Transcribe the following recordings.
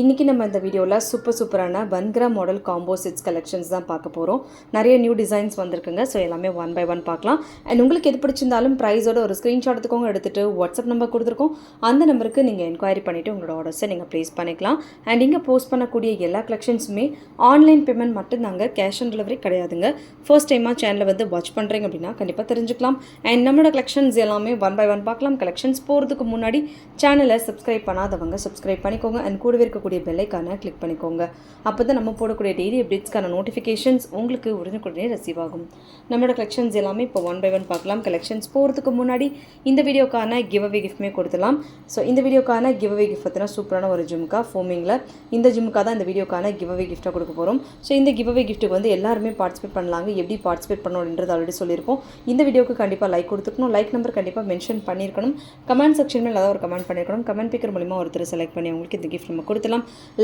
இன்றைக்கி நம்ம இந்த வீடியோவில் சூப்பர் சூப்பரான வன்கிரா மாடல் காம்போ செட்ஸ் கலெக்ஷன்ஸ் தான் பார்க்க போகிறோம் நிறைய நியூ டிசைன்ஸ் வந்திருக்குங்க. ஸோ எல்லாமே ஒன் பை ஒன் பார்க்கலாம். அண்ட் உங்களுக்கு எது பிடிச்சிருந்தாலும் ப்ரைஸோட ஒரு ஸ்க்ரீன்ஷாட் எடுத்துக்கோங்க. எடுத்துகிட்டு வாட்ஸ்அப் நம்பர் கொடுத்துருக்கோம். அந்த நம்பருக்கு நீங்கள் என்கொயரி பண்ணிவிட்டு உங்களோட ஆர்டர்ஸை நீங்கள் ப்ளேஸ் பண்ணிக்கலாம். அண்ட் இங்கே போஸ்ட் பண்ணக்கூடிய எல்லா கலெக்ஷன்ஸுமே ஆன்லைன் பேமெண்ட் மட்டும்தாங்க. கேஷ் ஆன் டெலிவரி கிடையாதுங்க. ஃபர்ஸ்ட் டைமாக சேனலை வந்து வாட்ச் பண்ணுறீங்க அப்படின்னா கண்டிப்பாக தெரிஞ்சுக்கலாம். அண்ட் நம்மளோட கலெக்ஷன்ஸ் எல்லாமே ஒன் பை ஒன் பார்க்கலாம். கலெக்ஷன்ஸ் போகிறதுக்கு முன்னாடி சேனலை சப்ஸ்கிரைப் பண்ணாதவங்க சப்ஸ்கிரைப் பண்ணிக்கோங்க. அண்ட் கூடவே இருக்க இருக்கக்கூடிய பெல்லைக்கான கிளிக் பண்ணிக்கோங்க. அப்போ தான் நம்ம போடக்கூடிய டெய்லி அப்டேட்ஸ்க்கான நோட்டிஃபிகேஷன்ஸ் உங்களுக்கு உடனுக்குடனே ரிசீவ் ஆகும். நம்மளோட கலெக்ஷன்ஸ் எல்லாமே இப்போ ஒன் பை ஒன் பார்க்கலாம். கலெக்ஷன்ஸ் போகிறதுக்கு முன்னாடி இந்த வீடியோக்கான கிவ் அவே கிஃப்ட்மே கொடுத்துலாம் ஸோ இந்த வீடியோக்கான கிவ் அவே கிஃப்ட் பார்த்தீங்கன்னா சூப்பரான ஒரு ஜிம்கா ஃபோமிங்கில் இந்த ஜிம்முக்காக தான் இந்த வீடியோக்கான கிவ் அவே கிஃப்ட்டாக கொடுக்க போகிறோம் ஸோ இந்த கிவ் அவே கிஃப்ட்டுக்கு வந்து எல்லாருமே பார்ட்டிசிபேட் பண்ணலாங்க. எப்படி பார்ட்டிசிபேட் பண்ணணுன்றது ஆல்ரெடி சொல்லியிருப்போம் இந்த வீடியோக்கு கண்டிப்பாக லைக் கொடுத்துக்கணும். லைக் நம்பர் கண்டிப்பாக மென்ஷன் பண்ணியிருக்கணும். கமெண்ட் செக்ஷன் மேலே ஏதாவது ஒரு கமெண்ட் பண்ணியிருக்கணும். கமெண்ட் பிக்கர் மூலிமா ஒருத்தர் செலக்ட் பண்ணி அவங்களுக்கு இந்த கிஃப்ட் நம்ம கொடுத்துலாம்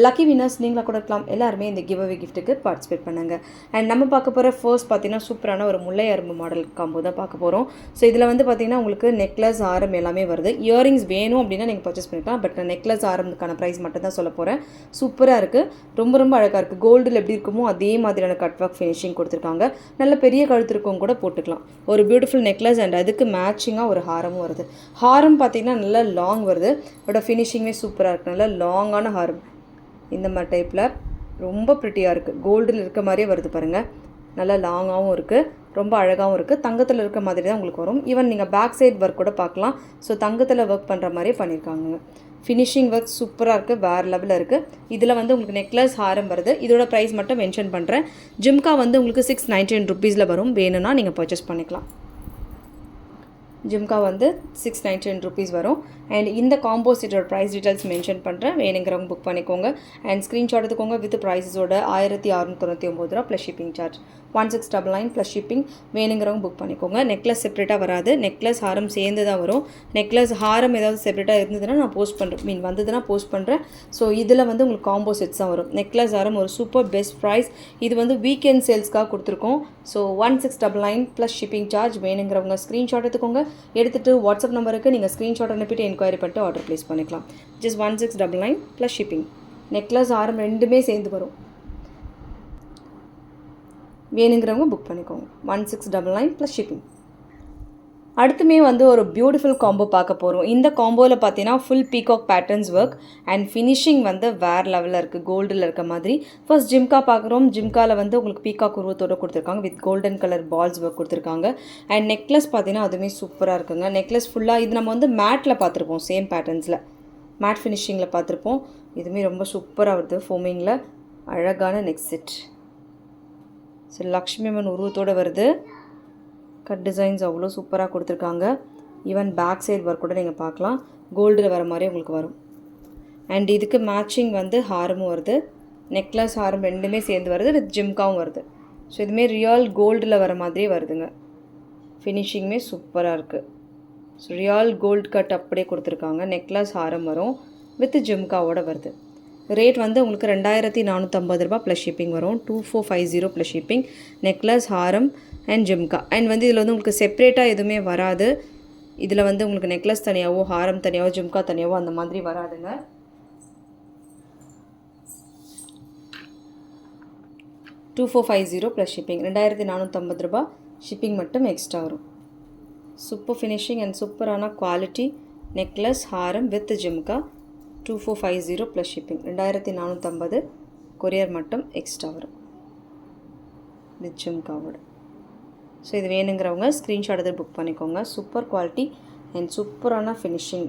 லக்கி வினர்ஸ் நீங்களாக கொடுக்கலாம் எல்லாருமே இந்த கிவ் அவே கிஃப்ட்டுக்கு பார்ட்டிசிபேட் பண்ணுங்க. அண்ட் நம்ம பார்க்க போகிற ஃபர்ஸ்ட் பார்த்தீங்கன்னா சூப்பரான ஒரு முல்லை அரும்பு மாடல் காம்போ தான் பார்க்க போகிறோம் ஸோ இதில் வந்து பார்த்தீங்கன்னா உங்களுக்கு நெக்லஸ் ஆரம் எல்லாமே வருது. இயரிங்ஸ் வேணும் அப்படின்னா நீங்கள் பர்ச்சேஸ் பண்ணிக்கலாம். பட் நான் நெக்லஸ் ஆரம்க்கான ப்ரைஸ் மட்டும் தான் சொல்ல போகிறேன் சூப்பராக இருக்குது ரொம்ப ரொம்ப அழகாக இருக்குது கோல்டில் எப்படி இருக்குமோ அதே மாதிரியான கட் ஒர்க் ஃபினிஷிங் கொடுத்துருக்காங்க. நல்ல பெரிய கழுத்திருக்கும் கூட போட்டுக்கலாம். ஒரு பியூட்டிஃபுல் நெக்லஸ் அண்ட் அதுக்கு மேட்சிங்காக ஒரு ஹாரமும் வருது. ஹாரம் பார்த்தீங்கன்னா நல்லா லாங் வருது. அதோட ஃபினிஷிங்குமே சூப்பராக இருக்குது நல்லா லாங்கான ஹாரம். இந்த மாதிரி டைப்பில் ரொம்ப ப்ரிட்டியாக இருக்குது கோல்டில் இருக்க மாதிரியே வருது பாருங்கள் நல்லா லாங்காகவும் இருக்குது ரொம்ப அழகாகவும் இருக்குது தங்கத்தில் இருக்க மாதிரி தான் உங்களுக்கு வரும். ஈவன் நீங்கள் பேக் சைட் ஒர்க் கூட பார்க்கலாம். ஸோ தங்கத்தில் ஒர்க் பண்ணுற மாதிரியே பண்ணியிருக்காங்க ஃபினிஷிங் ஒர்க் சூப்பராக இருக்குது வேறு லெவலில் இருக்குது இதில் வந்து உங்களுக்கு நெக்லஸ் ஹாரம் வருது. இதோட ப்ரைஸ் மட்டும் மென்ஷன் பண்ணுறேன் ஜிம்கா வந்து உங்களுக்கு சிக்ஸ் நைன்டீன் ருபீஸில் வரும். வேணும்னா நீங்கள் பர்ச்சேஸ் பண்ணிக்கலாம். ஜிம்கா வந்து சிக்ஸ் நைன்டி நைன் ருபீஸ் வரும். அண்ட் இந்த காம்போ செட்டோட ப்ரைஸ் டீட்டெயில்ஸ் மென்ஷன் பண்ணுறேன் வேணுங்கிறவங்க புக் பண்ணிக்கோங்க. அண்ட் ஸ்க்ரீன்ஷாட் எடுத்துக்கோங்க. வித் ப்ரைஸஸோட ஆயிரத்தி அறுநூத்தொண்ணூற்றி ஒம்பது ரூபா plus shipping charge one six double nine plus shipping வேணுங்கிறவங்க புக் பண்ணிக்கோங்க. நெக்லஸ் செப்பரேட்டாக வராது. நெக்லஸ் ஹாரம் சேர்ந்து தான் வரும். நெக்லஸ் ஹாரம் ஏதாவது செப்பரேட்டாக இருந்ததுன்னா நான் போஸ்ட் பண்ணுறேன் மீன் வந்ததுன்னா போஸ்ட் பண்ணுறேன் ஸோ இதில் வந்து உங்களுக்கு காம்போ செட்ஸ் தான் வரும். நெக்லஸ் ஹாரம் ஒரு சூப்பர் பெஸ்ட் ப்ரைஸ் இது வந்து வீக்கெண்ட் சேல்ஸ்க்காக கொடுத்துருக்கோம். So one six double nine plus shipping charge வேணுங்கிறவங்க ஸ்க்ரீன்ஷாட் எடுத்துக்கோங்க. எடுத்துகிட்டு வாட்ஸ்அப் நம்பருக்கு நீங்கள் ஸ்க்ரீன்ஷாட் அனுப்பிட்டு என்கொயரி பண்ணிட்டு ஆர்டர் ப்ளேஸ் பண்ணிக்கலாம். Just one six double nine plus shipping necklace ஆரம் ரெண்டுமே சேர்ந்து வரும். வேணுங்கிறவங்க புக் பண்ணிக்கோங்க. One six double nine plus shipping அடுத்துமே வந்து ஒரு பியூட்டிஃபுல் காம்போ பார்க்க போகிறோம் இந்த காம்போவில் பார்த்தீங்கன்னா full peacock patterns work and finishing வந்து வேறு லெவலில் இருக்குது கோல்டில் இருக்க மாதிரி. ஃபர்ஸ்ட் ஜிம்கா பார்க்குறோம். ஜிம்காவில் வந்து உங்களுக்கு பீகாக் உருவத்தோடு கொடுத்துருக்காங்க. With golden colour balls work கொடுத்துருக்காங்க. அண்ட் நெக்லஸ் பார்த்தீங்கன்னா அதுவுமே சூப்பராக இருக்குங்க. நெக்லஸ் ஃபுல்லாக இது நம்ம வந்து மேட்டில் பார்த்துருப்போம். சேம் பேட்டர்ன்ஸில் மேட் ஃபினிஷிங்கில் பார்த்துருப்போம். இதுவுமே ரொம்ப சூப்பராக வருது. ஃபோமிங்கில் அழகான neck set so Lakshmi Amman உருவத்தோடு வருது. கட் டிசைன்ஸ் அவ்வளோ சூப்பராக கொடுத்துருக்காங்க. ஈவன் பேக் சைடு ஒர்க் கூட நீங்கள் பார்க்கலாம். கோல்டில் வர மாதிரி உங்களுக்கு வரும். அண்ட் இதுக்கு மேட்சிங் வந்து ஹாரமும் வருது. நெக்லஸ் ஹாரம் ரெண்டுமே சேர்ந்து வருது. வித் ஜிம்காவும் வருது. ஸோ இதுமே ரியல் கோல்டில் வர மாதிரியே வருதுங்க. ஃபினிஷிங்குமே சூப்பராக இருக்குது ஸோ ரியல் கோல்டு கட் அப்படியே கொடுத்துருக்காங்க. நெக்லஸ் ஹாரம் வரும். வித் ஜிம்காவோட வருது. ரேட் வந்து உங்களுக்கு ரெண்டாயிரத்தி நானூற்றம்பது ரூபா ப்ளஸ் ஷிப்பிங் வரும். Two four five zero plus shipping necklace Haram and jhumka and வந்து இதில் வந்து உங்களுக்கு செப்ரேட்டாக எதுவுமே வராது. இதில் வந்து உங்களுக்கு நெக்லஸ் தனியாகவோ ஹாரம் தனியாகவோ ஜிம்கா தனியாகவோ அந்த மாதிரி வராதுங்க. Two four five zero plus shipping ரெண்டாயிரத்தி நானூற்றம்பது ரூபா ஷிப்பிங் மட்டும் எக்ஸ்ட்ரா வரும். சூப்பர் ஃபினிஷிங் அண்ட் சூப்பரான quality necklace Haram with jhumka two four five zero plus shipping ரெண்டாயிரத்தி நானூற்றம்பது கொரியர் மட்டும் எக்ஸ்ட்ரா வரும். வித் ஜிம்காவோட ஸோ இது வேணுங்கிறவங்க ஸ்க்ரீன்ஷாட் எதாவது புக் பண்ணிக்கோங்க. சூப்பர் குவாலிட்டி அண்ட் சூப்பரான ஃபினிஷிங்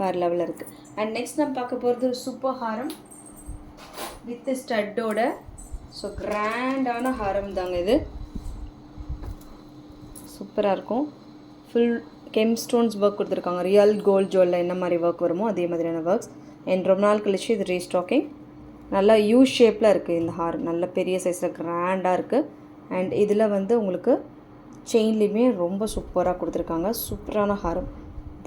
வேறு லெவலில் இருக்குது அண்ட் நெக்ஸ்ட் நம்ம பார்க்க போகிறது சூப்பர் ஹாரம் வித் ஸ்டட்டோட ஸோ கிராண்டான ஹாரம் தாங்க இது. சூப்பராக இருக்கும். ஃபுல் கெம் ஸ்டோன்ஸ் ஒர்க் கொடுத்துருக்காங்க ரியல் கோல்ட் ஜுவலில் என்ன மாதிரி ஒர்க் வருமோ அதே மாதிரியான ஒர்க்ஸ் என் ரொம்ப நாள் கழிச்சு இது ரீஸ்டாக்கிங் நல்லா யூ ஷேப்பில் இருக்குது இந்த ஹார் நல்ல பெரிய சைஸில் கிராண்டாக இருக்குது அண்ட் இதில் வந்து உங்களுக்கு செயின்லேயுமே ரொம்ப சூப்பராக கொடுத்துருக்காங்க. சூப்பரான ஹாரம்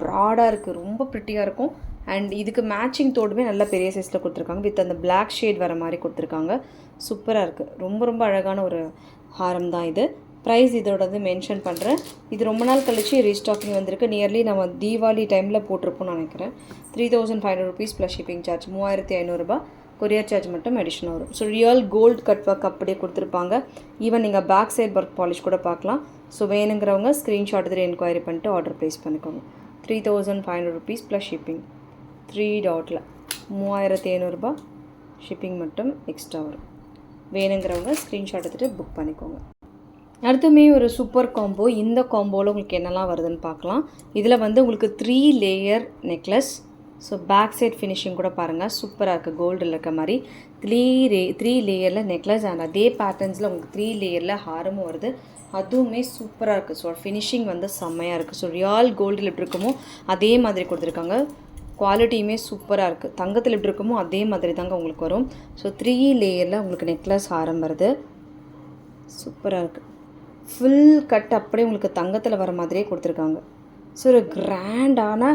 ப்ராடாக இருக்குது ரொம்ப ப்ரிட்டியாக இருக்கும். அண்ட் இதுக்கு மேட்சிங் தோடுமே நல்ல பெரிய சைஸில் கொடுத்துருக்காங்க. வித் அந்த பிளாக் ஷேட் வர மாதிரி கொடுத்துருக்காங்க. சூப்பராக இருக்குது ரொம்ப ரொம்ப அழகான ஒரு ஹாரம் தான் இது. ப்ரைஸ் இதோடது மென்ஷன் பண்ணுறேன் இது ரொம்ப நாள் கழிச்சு ரீஸ்டாக்கிங் வந்திருக்கு. நியர்லி நம்ம தீபாவளி டைமில் போட்டிருப்போம்னு நினைக்கிறேன். Three thousand five hundred rupees plus shipping charge மூவாயிரத்தி ஐநூறுரூபா கொரியர் சார்ஜ் மட்டும் அடிஷனாக வரும். So real gold cut work அப்படியே கொடுத்துருப்பாங்க. ஈவன் நீங்கள் பேக் சைட் ஒர்க் பாலிஷ் கூட பார்க்கலாம். ஸோ வேணுங்கிறவங்க ஸ்க்ரீன்ஷாட் எடுத்து என்கொயரி பண்ணிட்டு ஆர்டர் ப்ளேஸ் பண்ணிக்கோங்க. Three thousand five hundred rupees plus shipping three டாட்டில் மூவாயிரத்தி ஐநூறுரூபா ஷிப்பிங் மட்டும் எக்ஸ்ட்ரா வரும். வேணுங்கிறவங்க ஸ்க்ரீன்ஷாட் எடுத்துகிட்டு புக் பண்ணிக்கோங்க. அடுத்துமே ஒரு சூப்பர் காம்போ இந்த காம்போவில் உங்களுக்கு என்னெல்லாம் வருதுன்னு பார்க்கலாம். இதில் வந்து உங்களுக்கு three layer necklace so back side finishing கூட பாருங்கள் சூப்பராக இருக்குது கோல்டில் இருக்க மாதிரி. த்ரீ ரே த்ரீ லேயரில் நெக்லஸ் அண்ட் அதே பேட்டர்ன்ஸில் உங்களுக்கு த்ரீ லேயரில் ஹாரமும் வருது. அதுவுமே சூப்பராக இருக்குது ஸோ ஃபினிஷிங் வந்து செம்மையாக இருக்குது ஸோ ரியால் கோல்டில் எப்படி இருக்குமோ அதே மாதிரி கொடுத்துருக்காங்க. குவாலிட்டியுமே சூப்பராக இருக்குது தங்கத்தில் எப்படி இருக்குமோ அதே மாதிரி தாங்க உங்களுக்கு வரும். ஸோ த்ரீ லேயரில் உங்களுக்கு நெக்லஸ் ஹாரம் வருது. சூப்பராக இருக்குது ஃபுல் கட் அப்படியே உங்களுக்கு தங்கத்தில் வர மாதிரியே கொடுத்துருக்காங்க. ஸோ ஒரு கிராண்டான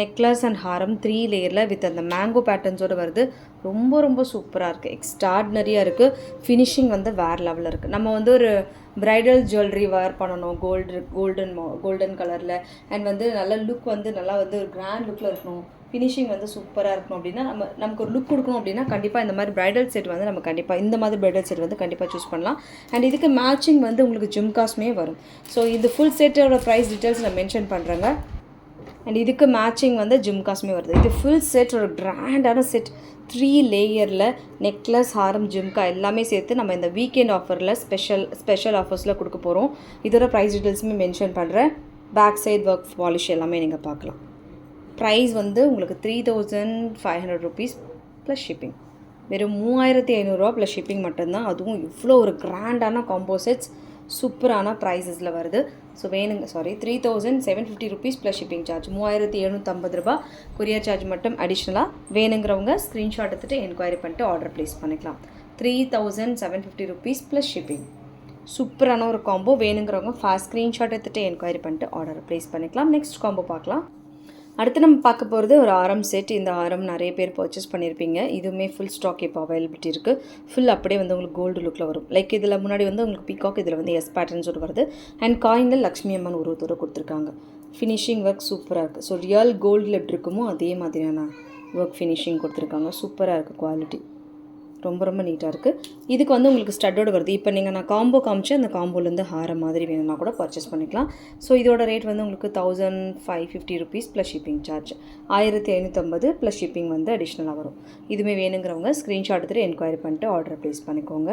நெக்லஸ் அண்ட் ஹாரம் த்ரீ லேயரில் வித் அந்த மேங்கோ பேட்டர்ன்ஸோடு வருது. ரொம்ப ரொம்ப சூப்பராக இருக்குது எக்ஸ்ட்ராடினரியாக இருக்குது ஃபினிஷிங் வந்து வேறு லெவலில் இருக்குது நம்ம வந்து ஒரு ப்ரைடல் ஜுவல்லரி வேர் பண்ணணும். கோல்டு கோல்டன் கோல்டன் கலரில் அண்ட் வந்து நல்ல லுக் வந்து நல்லா வந்து ஒரு கிராண்ட் லுக்கில் இருக்கணும். ஃபினிஷிங் வந்து சூப்பராக இருக்கணும் அப்படின்னா நம்ம நமக்கு ஒரு லுக் கொடுக்கணும் அப்படின்னா கண்டிப்பாக இந்த மாதிரி ப்ரைடல் செட் வந்து நம்ம கண்டிப்பாக இந்த மாதிரி ப்ரைடல் செட் வந்து கண்டிப்பாக சூஸ் பண்ணலாம். அண்ட் இதுக்கு மேட்சிங் வந்து உங்களுக்கு ஜிம்காஸ்மே வரும். ஸோ இது ஃபுல் செட்டோட ப்ரைஸ் டீட்டெயில்ஸ் நான் மென்ஷன் பண்ணுறேங்க அண்ட் இதுக்கு மேட்சிங் வந்து ஜிம்காஸ்மே வருது. இது ஃபுல் செட் ஒரு கிராண்டான செட் த்ரீ லேயரில் நெக்லஸ் ஹாரம் ஜிம்கா எல்லாமே சேர்த்து நம்ம இந்த வீக்கெண்ட் ஆஃபரில் ஸ்பெஷல் ஸ்பெஷல் ஆஃபர்ஸில் கொடுக்க போகிறோம் இதோட ப்ரைஸ் டீட்டெயில்ஸுமே மென்ஷன் பண்ணுறேன் பேக் சைட் ஒர்க் பாலிஷ் எல்லாமே நீங்கள் பார்க்கலாம். ப்ரைஸ் வந்து உங்களுக்கு three thousand five hundred rupees plus shipping வெறும் மூவாயிரத்தி ஐநூறுரூவா ப்ளஸ் ஷிப்பிங் மட்டும்தான். அதுவும் இவ்வளோ ஒரு கிராண்டான காம்போசெட்ஸ் சூப்பரான ப்ரைஸஸில் வருது. ஸோ வேணுங்க sorry three thousand seven fifty rupees plus shipping charge மூவாயிரத்தி எழுநூற்றம்பது ரூபா கொரியர் சார்ஜ் மட்டும் அடிஷ்னலாக வேணுங்கிறவங்க ஸ்க்ரீன்ஷாட் எடுத்துகிட்டு என்கொயரி பண்ணிட்டு ஆர்டர் ப்ளேஸ் பண்ணிக்கலாம். Three thousand seven fifty rupees plus shipping சூப்பரான ஒரு காம்போ வேணுங்கிறவங்க ஃபாஸ்ட் ஸ்க்ரீன்ஷாட் எடுத்துகிட்டு என்கொயரி பண்ணிட்டு ஆர்டர் ப்ளேஸ் பண்ணிக்கலாம். நெக்ஸ்ட் காம்போ பார்க்கலாம். அடுத்து நம்ம பார்க்க போகிறது ஒரு ஆரம் செட் இந்த ஆரம் நிறைய பேர் பர்ச்சேஸ் பண்ணியிருப்பீங்க. இதுவுமே ஃபுல் ஸ்டாக் இப்போ அவைலபிலிட்டி இருக்குது ஃபுல் அப்படியே வந்து உங்களுக்கு கோல்டு லுக்கில் வரும். லைக் இதில் முன்னாடி வந்து உங்களுக்கு பீகாக் இதில் வந்து எஸ் பேட்டர்ன்ஸோடு வருது. அண்ட் காயினில் லக்ஷ்மி அம்மன் உருவத்தோடு கொடுத்துருக்காங்க. ஃபினிஷிங் ஒர்க் சூப்பராக இருக்குது ஸோ ரியல் கோல்டில் எப்படி இருக்குமோ அதே மாதிரியான ஒர்க் ஃபினிஷிங் கொடுத்துருக்காங்க. சூப்பராக இருக்குது குவாலிட்டி ரொம்ப ரொம்ப நீட்டாக இருக்குது இதுக்கு வந்து உங்களுக்கு ஸ்டட்டோடு வருது. இப்போ நீங்கள் நான் காம்போ காமிச்சு அந்த காம்போலேருந்து ஹார மாதிரி வேணும்னா கூட பர்ச்சேஸ் பண்ணிக்கலாம். ஸோ இதோட ரேட் வந்து உங்களுக்கு thousand five fifty rupees plus shipping charge ஆயிரத்தி ஐநூற்றம்பது ப்ளஸ் ஷிப்பிங் வந்து அடிஷ்னலாக வரும். இதுவுமே வேணுங்கிறவங்க ஸ்க்ரீன்ஷாட் எடுத்துகிட்டு என்கொயரி பண்ணிட்டு ஆர்டர் ப்ளேஸ் பண்ணிக்கோங்க.